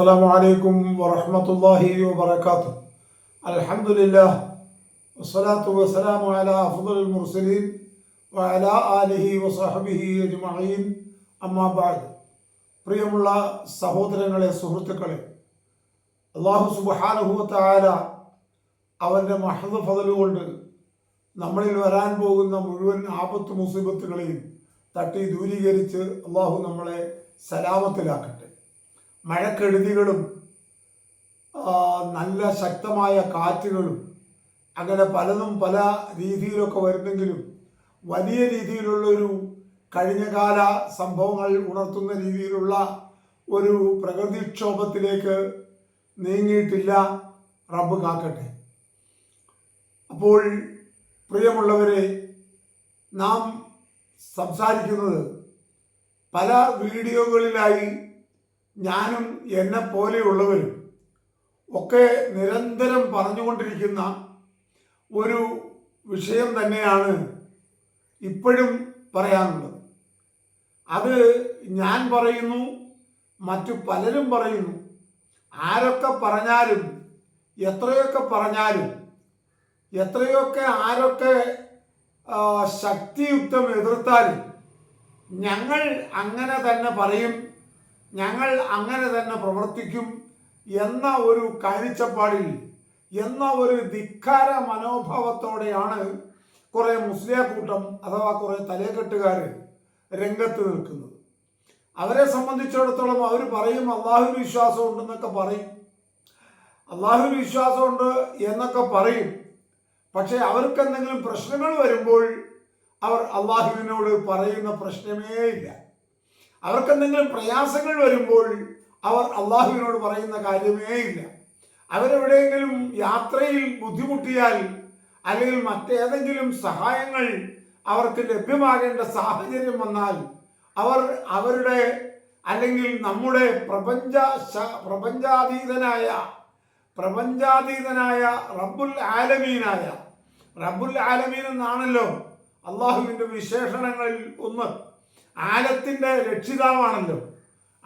അസ്സാം വലൈക്കും വറഹമത്തല്ലാഹി വാത്തു അലഹമുല്ലാ വസ്സലാത്തു വസ്സലാമു അല അഫുൽ മുർസലീൻ വഅല ആലിഹി വസഹബിഹി അജ്മഈൻ. അമ്മാബാദ് പ്രിയമുള്ള സഹോദരങ്ങളെ സുഹൃത്തുക്കളെ അള്ളാഹു സുബാനുഭവത്തായ അവന്റെ മഹദ് ഫതലുകൊണ്ട് നമ്മളിൽ വരാൻ പോകുന്ന മുഴുവൻ ആപത്ത് മുസീബത്തുകളെയും തട്ടി ദൂരീകരിച്ച് അള്ളാഹു നമ്മളെ സലാമത്തിലാക്കട്ടെ. മഴക്കെടുതികളും നല്ല ശക്തമായ കാറ്റുകളും അങ്ങനെ പലതും പല രീതിയിലൊക്കെ വരുന്നെങ്കിലും വലിയ രീതിയിലുള്ളൊരു കഴിഞ്ഞകാല സംഭവങ്ങൾ ഉണർത്തുന്ന രീതിയിലുള്ള ഒരു പ്രകൃതിക്ഷോഭത്തിലേക്ക് നീങ്ങിയിട്ടില്ല റബ്ബ് കാക്കട്ടെ. അപ്പോൾ പ്രിയമുള്ളവരെ നാം സംസാരിക്കുന്നത് പല വീഡിയോകളിലായി ഞാനും എന്നെ പോലെയുള്ളവരും ഒക്കെ നിരന്തരം പറഞ്ഞുകൊണ്ടിരിക്കുന്ന ഒരു വിഷയം തന്നെയാണ് ഇപ്പോഴും പറയാനുള്ളത്. അത് ഞാൻ പറയുന്നു മറ്റു പലരും പറയുന്നു. ആരൊക്കെ പറഞ്ഞാലും എത്രയൊക്കെ പറഞ്ഞാലും എത്രയൊക്കെ ആരൊക്കെ ശക്തിയുക്തം എതിർത്താലും ഞങ്ങൾ അങ്ങനെ തന്നെ പറയും. ഞങ്ങൾ അങ്ങനെ തന്നെ പ്രവർത്തിക്കും എന്ന ഒരു കാഴ്ചപ്പാടിൽ എന്ന ഒരു ധിക്കാര മനോഭാവത്തോടെയാണ് കുറെ മുസ്ലിം കൂട്ടം അഥവാ കുറെ തലേക്കെട്ടുകാർ രംഗത്ത് നിൽക്കുന്നത്. അവരെ സംബന്ധിച്ചിടത്തോളം അവർ പറയും അള്ളാഹു വിശ്വാസം ഉണ്ടെന്നൊക്കെ പറയും. അള്ളാഹു വിശ്വാസമുണ്ട് എന്നൊക്കെ പറയും. പക്ഷേ അവർക്ക് എന്തെങ്കിലും പ്രശ്നങ്ങൾ വരുമ്പോൾ അവർ അള്ളാഹുവിനോട് പറയുന്ന പ്രശ്നമേ ഇല്ല. അവർക്ക് എന്തെങ്കിലും പ്രയാസങ്ങൾ വരുമ്പോൾ അവർ അള്ളാഹുവിനോട് പറയുന്ന കാര്യമേ ഇല്ല. അവരെവിടെയെങ്കിലും യാത്രയിൽ ബുദ്ധിമുട്ടിയാൽ അല്ലെങ്കിൽ മറ്റേതെങ്കിലും സഹായങ്ങൾ അവർക്ക് ലഭ്യമാകേണ്ട സാഹചര്യം വന്നാൽ അവർ അവരുടെ അല്ലെങ്കിൽ നമ്മുടെ പ്രപഞ്ച പ്രപഞ്ചാതീതനായ പ്രപഞ്ചാതീതനായ റബ്ബുൽ ആലമീനായ റബ്ബുൽ ആലമീൻ എന്നാണല്ലോ അള്ളാഹുവിന്റെ വിശേഷണങ്ങളിൽ ഒന്ന്. ആലത്തിന്റെ രക്ഷിതാവാണല്ലോ.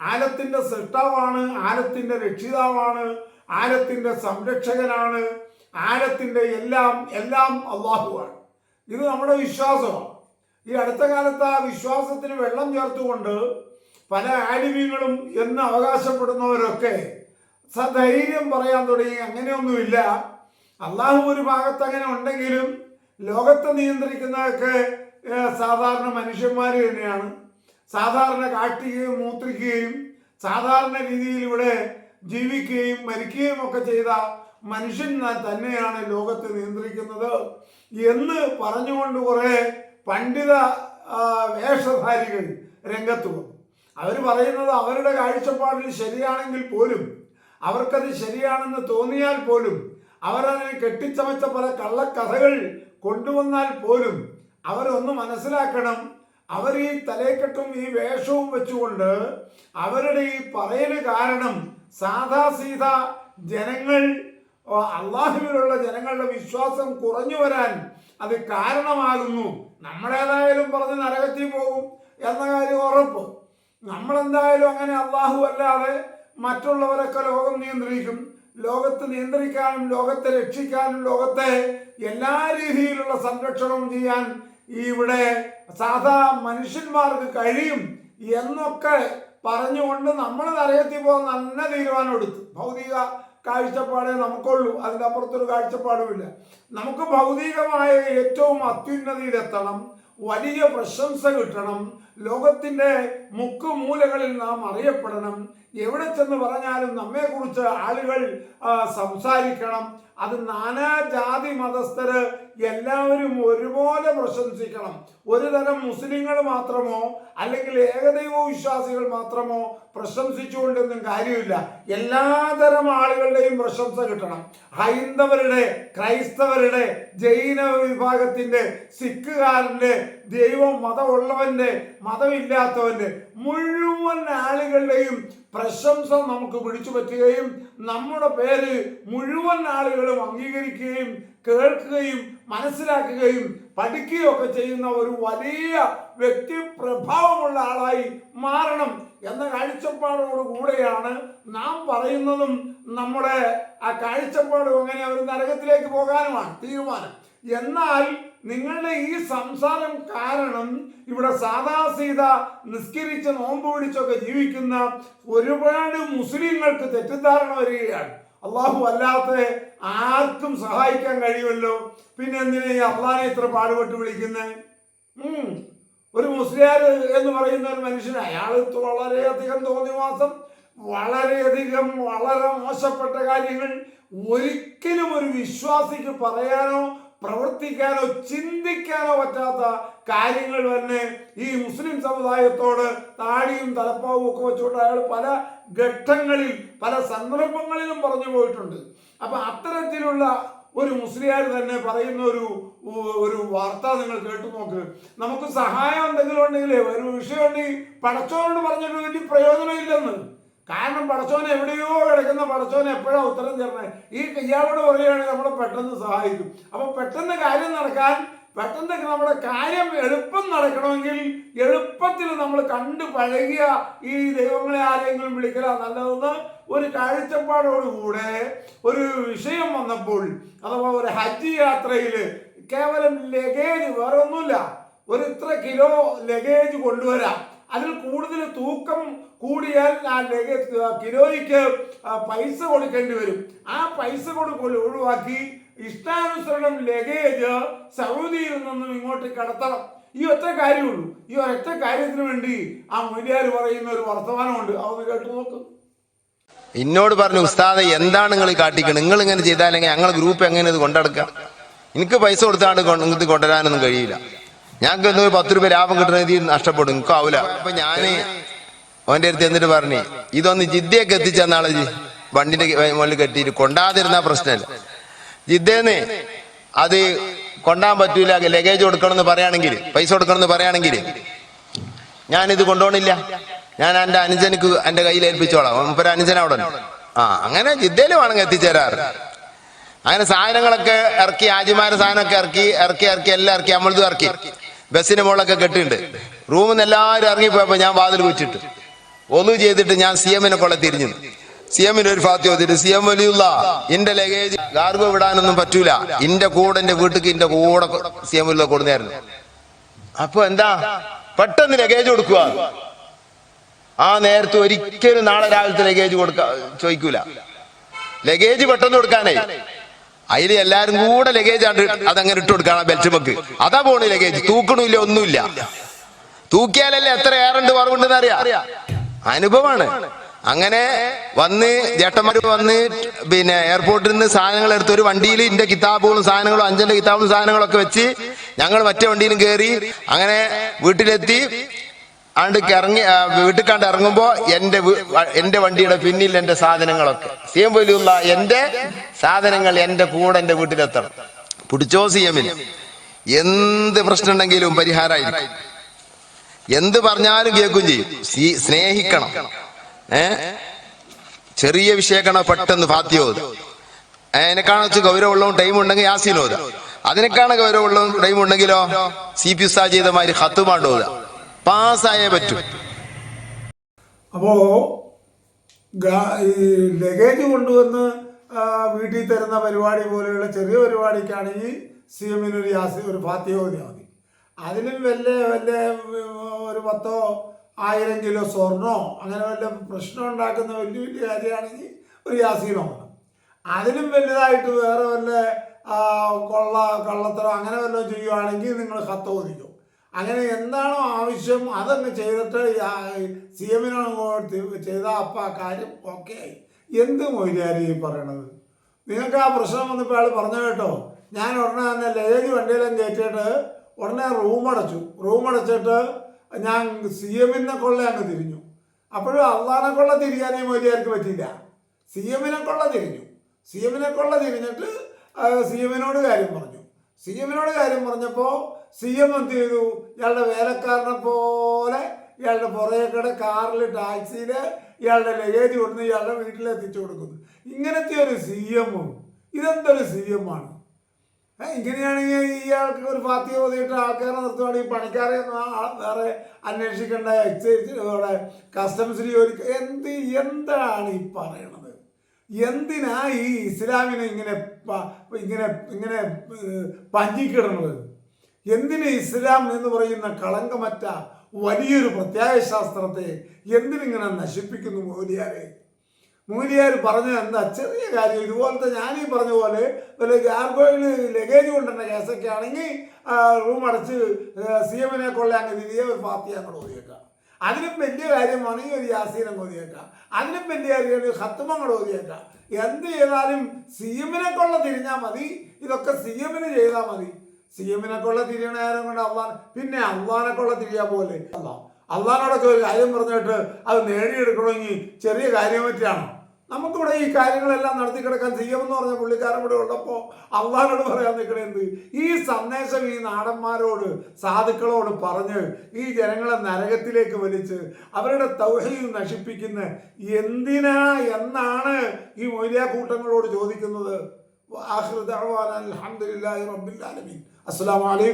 ആലത്തിന്റെ സൃഷ്ടാവാണ് ആലത്തിന്റെ രക്ഷിതാവാണ് ആലത്തിന്റെ സംരക്ഷകനാണ് ആലത്തിന്റെ എല്ലാം എല്ലാം അള്ളാഹുവാണ്. ഇത് നമ്മുടെ വിശ്വാസമാണ്. ഈ അടുത്ത കാലത്ത് ആ വിശ്വാസത്തിന് വെള്ളം ചേർത്തുകൊണ്ട് പല ആലിമ്യങ്ങളും എന്ന് അവകാശപ്പെടുന്നവരൊക്കെ സധൈര്യം പറയാൻ തുടങ്ങി. അങ്ങനെയൊന്നുമില്ല. അള്ളാഹു ഒരു ഭാഗത്ത് അങ്ങനെ ഉണ്ടെങ്കിലും ലോകത്തെ നിയന്ത്രിക്കുന്നതൊക്കെ സാധാരണ മനുഷ്യന്മാർ തന്നെയാണ്. സാധാരണ കാട്ടുകയും മൂത്രിക്കുകയും സാധാരണ രീതിയിൽ ഇവിടെ ജീവിക്കുകയും മരിക്കുകയും ഒക്കെ ചെയ്ത മനുഷ്യൻ തന്നെയാണ് ലോകത്തെ നിയന്ത്രിക്കുന്നത് എന്ന് പറഞ്ഞുകൊണ്ട് കുറെ പണ്ഡിത വേഷധാരികൾ രംഗത്ത് വന്നു. അവർ പറയുന്നത് അവരുടെ കാഴ്ചപ്പാടിൽ ശരിയാണെങ്കിൽ പോലും അവർക്കത് ശരിയാണെന്ന് തോന്നിയാൽ പോലും അവരതിനെ കെട്ടിച്ചമച്ച പല കള്ളക്കഥകൾ കൊണ്ടുവന്നാൽ പോലും അവരൊന്ന് മനസ്സിലാക്കണം അവർ ഈ തലേക്കെട്ടും ഈ വേഷവും വെച്ചുകൊണ്ട് അവരുടെ ഈ പറയൽ കാരണം സാധാ സീത ജനങ്ങൾ അള്ളാഹുവിലുള്ള ജനങ്ങളുടെ വിശ്വാസം കുറഞ്ഞു വരാൻ അത് കാരണമാകുന്നു. നമ്മളേതായാലും പറഞ്ഞ് നരകത്തിൽ പോകും എന്ന കാര്യം ഉറപ്പ്. നമ്മളെന്തായാലും അങ്ങനെ അള്ളാഹു അല്ലാതെ മറ്റുള്ളവരൊക്കെ ലോകം നിയന്ത്രിക്കും. ലോകത്ത് നിയന്ത്രിക്കാനും ലോകത്തെ രക്ഷിക്കാനും ലോകത്തെ എല്ലാ രീതിയിലുള്ള സംരക്ഷണവും ചെയ്യാൻ ഈ ഇവിടെ സാധാ മനുഷ്യന്മാർക്ക് കഴിയും എന്നൊക്കെ പറഞ്ഞുകൊണ്ട് നമ്മൾ നരകത്തിൽ പോകാൻ നല്ല തീരുമാനം എടുത്തു ഭൗതിക കാഴ്ചപ്പാടേ നമുക്കുള്ളൂ. അതിന്റെ അപ്പുറത്തൊരു കാഴ്ചപ്പാടുമില്ല. നമുക്ക് ഭൗതികമായ ഏറ്റവും അത്യുന്നതിയിലെത്തണം. വലിയ പ്രശംസ കിട്ടണം. ലോകത്തിന്റെ മുക്കുമൂലകളിൽ നാം അറിയപ്പെടണം. എവിടെ ചെന്ന് പറഞ്ഞാലും നമ്മെക്കുറിച്ച് ആളുകൾ സംസാരിക്കണം. അത് നാനാ ജാതി മതസ്ഥര് എല്ലാവരും ഒരുപോലെ പ്രശംസിക്കണം. ഒരു തരം മുസ്ലിങ്ങൾ മാത്രമോ അല്ലെങ്കിൽ ഏകദൈവ വിശ്വാസികൾ മാത്രമോ പ്രശംസിച്ചുകൊണ്ടൊന്നും കാര്യമില്ല. എല്ലാതരം ആളുകളുടെയും പ്രശംസ കിട്ടണം. ഹൈന്ദവരുടെ ക്രൈസ്തവരുടെ ജൈന വിഭാഗത്തിന്റെ സിഖുകാരന്റെ ദൈവം മതമുള്ളവന്റെ മതമില്ലാത്തവന്റെ മുഴുവൻ ആളുകളുടെയും പ്രശംസ നമുക്ക് പിടിച്ചു പറ്റുകയും നമ്മുടെ പേര് മുഴുവൻ ആളുകളും അംഗീകരിക്കുകയും കേൾക്കുകയും മനസ്സിലാക്കുകയും പഠിക്കുകയും ഒക്കെ ചെയ്യുന്ന ഒരു വലിയ വ്യക്തി പ്രഭാവമുള്ള ആളായി മാറണം എന്ന കാഴ്ചപ്പാടോട് കൂടെയാണ് നാം പറയുന്നതും നമ്മുടെ ആ കാഴ്ചപ്പാടും അങ്ങനെ ഒരു നരകത്തിലേക്ക് പോകാനുമാണ് തീരുമാനം. എന്നാൽ നിങ്ങളുടെ ഈ സംസാരം കാരണം ഇവിടെ സാദാ സീത നിസ്കരിച്ച് നോമ്പ് പിടിച്ചൊക്കെ ജീവിക്കുന്ന ഒരുപാട് മുസ്ലിങ്ങൾക്ക് തെറ്റിദ്ധാരണ വരികയാണ്. അള്ളാഹു അല്ലാത്ത ആർക്കും സഹായിക്കാൻ കഴിയുമല്ലോ. പിന്നെ എന്തിനാ ഈ ഇത്ര പാടുപെട്ട് വിളിക്കുന്നത് ഒരു മുസ്ലിയാർ എന്ന് പറയുന്ന ഒരു മനുഷ്യൻ അയാൾ വളരെയധികം തോന്നിവാസം വളരെയധികം വളരെ മോശപ്പെട്ട കാര്യങ്ങൾ ഒരിക്കലും ഒരു വിശ്വാസിക്ക് പറയാനോ പ്രവർത്തിക്കാനോ ചിന്തിക്കാനോ പറ്റാത്ത കാര്യങ്ങൾ തന്നെ ഈ മുസ്ലിം സമുദായത്തോട് താടിയും തലപ്പാവും ഒക്കെ വെച്ചുകൊണ്ട് അയാൾ പല ഘട്ടങ്ങളിൽ പല സന്ദർഭങ്ങളിലും പറഞ്ഞു പോയിട്ടുണ്ട്. അപ്പൊ അത്തരത്തിലുള്ള ഒരു മുസ്ലിയാർ തന്നെ പറയുന്ന ഒരു ഒരു വാർത്ത നിങ്ങൾ കേട്ടു നോക്ക്. നമുക്ക് സഹായം എന്തെങ്കിലും ഉണ്ടെങ്കിലേ ഒരു വിഷയം ഉണ്ടെങ്കിൽ പടച്ചോനോട് പറഞ്ഞിട്ട് വലിയ പ്രയോജനമില്ലെന്ന്. കാരണം പടച്ചോൻ എവിടെയോ കിടക്കുന്ന പടച്ചോൻ എപ്പോഴാണ് ഉത്തരം തരണേ ഈ ഇയാളോട് പറയുകയാണെങ്കിൽ നമ്മളെ പെട്ടെന്ന് സഹായിക്കും. അപ്പൊ പെട്ടെന്ന് കാര്യം നടക്കാൻ പെട്ടെന്ന് നമ്മുടെ കാര്യം എളുപ്പം നടക്കണമെങ്കിൽ എളുപ്പത്തിൽ നമ്മൾ കണ്ടു പഴകിയ ഈ ദൈവങ്ങളെ ആരെങ്കിലും വിളിക്കല നല്ലതെന്ന് ഒരു കാഴ്ചപ്പാടോടുകൂടെ ഒരു വിഷയം വന്നപ്പോൾ അഥവാ ഒരു ഹജ്ജ് യാത്രയിൽ കേവലം ലഗേജ് വേറെ ഒന്നുമില്ല ഒരു ഇത്ര കിലോ ലഗേജ് കൊണ്ടുവരാം. അതിൽ കൂടുതൽ തൂക്കം കൂടിയാൽ ആ ലഗേജ് കിലോയ്ക്ക് പൈസ കൊടുക്കേണ്ടി വരും. ആ പൈസ കൊടുക്കൽ ഒഴിവാക്കി ഇഷ്ടാനുസരണം ലഗേജ് സൗദിയിൽ നിന്നും ഇങ്ങോട്ട് കടത്തണം. ഈ ഒറ്റ കാര്യമുള്ളൂ. ഈ ഒറ്റ കാര്യത്തിന് വേണ്ടി ആ മൂല്യാർ പറയുന്ന ഒരു വർത്തമാനമുണ്ട്. അതൊന്ന് കേട്ടു നോക്ക്. എന്നോട് പറഞ്ഞു ഉസ്താദ് എന്താണ് നിങ്ങൾ കാട്ടിക്കണം? നിങ്ങൾ ഇങ്ങനെ ചെയ്താലെങ്കിൽ ഞങ്ങൾ ഗ്രൂപ്പ് എങ്ങനെ ഇത് കൊണ്ടെടുക്കാം? എനിക്ക് പൈസ കൊടുത്താണ്ട് നിങ്ങൾക്ക് കൊണ്ടുവരാനൊന്നും കഴിയില്ല. ഞങ്ങൾക്ക് എന്തോ പത്ത് രൂപ ലാഭം കിട്ടുന്ന രീതിയിൽ നഷ്ടപ്പെടും. നിങ്ങൾക്ക് ആവില്ല അപ്പൊ ഞാൻ അവന്റെ അടുത്ത് എന്നിട്ട് പറഞ്ഞു ഇതൊന്ന് ജിദ്ദയൊക്കെ എത്തിച്ചെന്നാളെ വണ്ടിന്റെ മുകളിൽ കെട്ടിയിട്ട് കൊണ്ടാതിരുന്ന പ്രശ്നമല്ല. ജിദ്ദേന്ന് അത് കൊണ്ടാൻ പറ്റൂല ലഗേജ് കൊടുക്കണം എന്ന് പറയുകയാണെങ്കിൽ പൈസ കൊടുക്കണം എന്ന് പറയുകയാണെങ്കിൽ. ഇത് കൊണ്ടുപോകണില്ല. ഞാൻ എന്റെ അനുജനക്ക് എന്റെ കയ്യിൽ ഏൽപ്പിച്ചോളാം. ഒരു അനുജൻ അവിടെ ആ അങ്ങനെ ജിദ്ദയിൽ വേണമെങ്കിൽ എത്തിച്ചേരാറ്. അങ്ങനെ സാധനങ്ങളൊക്കെ ഇറക്കി ആജിമാരെ സാധനമൊക്കെ ഇറക്കി ഇറക്കി ഇറക്കി എല്ലാം ഇറക്കി നമ്മളത് ഇറക്കി. ബസ്സിന് മുകളിലൊക്കെ കെട്ടിണ്ട് റൂമിൽ നിന്ന് എല്ലാവരും ഇറങ്ങിപ്പോയപ്പോ ഞാൻ വാതിൽ വെച്ചിട്ട് ഒന്നും ചെയ്തിട്ട് ഞാൻ സി എമ്മിനെ കൊള്ള തിരിഞ്ഞു സി എമ്മിന് ഒരു ഫാത്തി ഓതിട്ട് സി എം വലിയുള്ള എന്റെ ലഗേജ് ഗാർഗോ വിടാനൊന്നും പറ്റൂല. എന്റെ കൂടെ എന്റെ വീട്ടിക്ക് എന്റെ കൂടെ സി എം വലിയ കൊടുന്നായിരുന്നു. അപ്പൊ എന്താ? പെട്ടെന്ന് ലഗേജ് കൊടുക്കുക ആ നേരത്തെ ഒരിക്കലും നാളെ രാവിലത്തെ ലഗേജ് കൊടുക്ക ചോദിക്കൂല. ലഗേജ് പെട്ടെന്ന് കൊടുക്കാനേ. അതിൽ എല്ലാരും കൂടെ ലഗേജ് ആണ്ട് അതങ്ങനെ ഇട്ട് കൊടുക്കാണ് ബെൽറ്റ് മക്ക്. അതാ പോണു ലഗേജ്. തൂക്കണില്ല ഒന്നുമില്ല. തൂക്കിയാലല്ലേ എത്ര ഏറുണ്ട് കുറവുണ്ടെന്ന് അറിയാം അനുഭവമാണ് അങ്ങനെ വന്ന് ജേട്ടന്മാർ വന്ന് പിന്നെ എയർപോർട്ടിൽ നിന്ന് സാധനങ്ങൾ എടുത്ത് ഒരു വണ്ടിയിൽ ഇന്റെ കിതാബുകളും സാധനങ്ങളും അഞ്ചന്റെ കിതാബും സാധനങ്ങളൊക്കെ വെച്ച് ഞങ്ങൾ മറ്റേ വണ്ടിയിലും കയറി അങ്ങനെ വീട്ടിലെത്തി. ആണ്ട് ഇറങ്ങി വീട്ടിൽ കണ്ട് ഇറങ്ങുമ്പോ എന്റെ വീ- എന്റെ വണ്ടിയുടെ പിന്നിൽ എന്റെ സാധനങ്ങളൊക്കെ. സി എം എന്റെ സാധനങ്ങൾ എന്റെ കൂടെ എന്റെ വീട്ടിലെത്തണം. പിടിച്ചോ സി എന്ത് പ്രശ്നം ഉണ്ടെങ്കിലും പരിഹാരമായിരിക്കും എന്ത് പറഞ്ഞാലും കേൾക്കും ചെയ്യും. സ്നേഹിക്കണം. ഏ? ചെറിയ വിഷയക്കണ പെട്ടെന്ന് ഫാത്തിയോത് അതിനെക്കാണ് വെച്ച് ഗൗരവമുള്ളതും ടൈം ഉണ്ടെങ്കിൽ യാസീനോത് അതിനേക്കാണ് ഗൗരവമുള്ളതും ടൈം ഉണ്ടെങ്കിലോ? സി പി ഉസ്താ ചെയ്ത മാതിരി ഹത്തുമാണ്ടോത് പാസ്സായേ പറ്റൂ. അപ്പോ ലഗേജ് കൊണ്ടുവന്ന് വീട്ടിൽ തരുന്ന പരിപാടി പോലെയുള്ള ചെറിയ പരിപാടിക്കാണെങ്കിൽ സി എമ്മിനൊരു യാസി ഒരു ഫാത്തിയോതി മതി. അതിലും വല്ല വല്ല ഒരു പത്തോ ആയിരം കിലോ സ്വർണോ അങ്ങനെ വല്ല പ്രശ്നം ഉണ്ടാക്കുന്ന വലിയ വലിയ കാര്യമാണെങ്കിൽ ഒരു യാസീനോ അതിലും വലുതായിട്ട് വേറെ വല്ല കൊള്ള കള്ളത്തരം അങ്ങനെ വല്ല ചെയ്യുവാണെങ്കിൽ നിങ്ങൾ കത്ത് ഓതിക്കും. അങ്ങനെ എന്താണോ ആവശ്യം അതങ്ങ് ചെയ്തിട്ട് സി എമ്മിനോട് ചെയ്താൽ അപ്പം ആ കാര്യം ഓക്കെ ആയി. എന്ത് മൊയ്യാരി ഈ പറയണത്? നിങ്ങൾക്ക് ആ പ്രശ്നം വന്നപ്പോൾ ആൾ പറഞ്ഞു കേട്ടോ ഞാൻ ഉടനെ തന്നെ ലഗേജ് വണ്ടിയിലും കയറ്റിയിട്ട് ഉടനെ റൂം അടച്ചു. റൂം അടച്ചിട്ട് ഞാൻ സി എമ്മിനെ കൊള്ള അങ്ങ് തിരിഞ്ഞു. അപ്പോഴും അള്ളാനെ കൊള്ള തിരിയാനേ മോദിയാർക്ക് പറ്റിയില്ല. സി എമ്മിനെ കൊള്ള തിരിഞ്ഞു. സി എമ്മിനെ കൊള്ള തിരിഞ്ഞിട്ട് സി എമ്മിനോട് കാര്യം പറഞ്ഞു. സി എമ്മിനോട് കാര്യം പറഞ്ഞപ്പോൾ സി എം എന്ത് ചെയ്തു? ഇയാളുടെ വേലക്കാരനെ പോലെ ഇയാളുടെ പുറകെക്കടെ കാറിൽ ടാക്സിയിൽ ഇയാളുടെ ലഗേജ് കൊടുത്ത് ഇയാളുടെ വീട്ടിലെത്തിച്ചു കൊടുക്കുന്നു. ഇങ്ങനത്തെ ഒരു സി എമ്മും ഇതെന്തൊരു സി എമ്മാണ്? ഇങ്ങനെയാണെങ്കിൽ ഇയാൾക്ക് ഒരു പാർട്ടി ഓതിയിട്ട് ആൾക്കാരെ നിർത്തുവാണെങ്കിൽ പണിക്കാരെ വേറെ അന്വേഷിക്കേണ്ട എക്സൈസ് അവിടെ കസ്റ്റംസിൽ ജോലി എന്ത് എന്താണ് ഈ പറയണത്? എന്തിനാ ഈ ഇസ്ലാമിനെ ഇങ്ങനെ ഇങ്ങനെ ഇങ്ങനെ പഞ്ഞിക്കിടണത് എന്തിന് ഇസ്ലാം എന്ന് പറയുന്ന കളങ്കമറ്റ വലിയൊരു പ്രത്യായശാസ്ത്രത്തെ എന്തിനിങ്ങനെ നശിപ്പിക്കുന്നു മൂലിയാരെ മൂലിയാർ പറഞ്ഞു എന്താ? ചെറിയ കാര്യം. ഇതുപോലത്തെ ഞാനീ പറഞ്ഞ പോലെ വല്ല ഗാർഗോയിൽ ലഗേജ് കൊണ്ടുവരുന്ന കേസൊക്കെ ആണെങ്കിൽ റൂം അടച്ച് സി എമ്മിനെ കൊള്ളാൻ തിരികെ ഒരു പാർട്ടി അങ്ങോട്ട് ഓതിയേക്കാം. അതിനും വലിയ കാര്യമാണെങ്കിൽ ഒരു യാസീനം ഓതിയേക്കാം. അതിനും വലിയ കാര്യമാണ് ഹത്തും അങ്ങോട്ട് ഓതിയേക്കാം. എന്ത് ചെയ്താലും സി എമ്മിനെ കൊള്ള തിരിഞ്ഞാൽ മതി. ഇതൊക്കെ സി എമ്മിന് ചെയ്താൽ മതി. സി എമ്മിനെ കൊള്ള തിരിയണ നേരം കൊണ്ട് അള്ളാൻ പിന്നെ അള്ളാനെ കൊള്ള തിരിയാ പോലെ അള്ളാഹ് ഒരു കാര്യം പറഞ്ഞിട്ട് അത് നേടിയെടുക്കണമെങ്കിൽ ചെറിയ കാര്യം പറ്റിയാണോ നമുക്കിവിടെ ഈ കാര്യങ്ങളെല്ലാം നടത്തി കിടക്കാൻ ചെയ്യുമെന്ന് പറഞ്ഞ പുള്ളിക്കാരൻ ഇവിടെ ഉള്ളപ്പോൾ അള്ളാഹിനോട് പറയാൻ നിൽക്കണേന്ത് ഈ സന്ദേശം ഈ നാടന്മാരോട് സാധുക്കളോട് പറഞ്ഞ് ഈ ജനങ്ങളെ നരകത്തിലേക്ക് വലിച്ച് അവരുടെ തൗഹയിൽ നശിപ്പിക്കുന്ന എന്തിനാ എന്നാണ് ഈ മൊയ്ലിയ കൂട്ടങ്ങളോട് ചോദിക്കുന്നത്. അസ്സാം ദഅ്വാന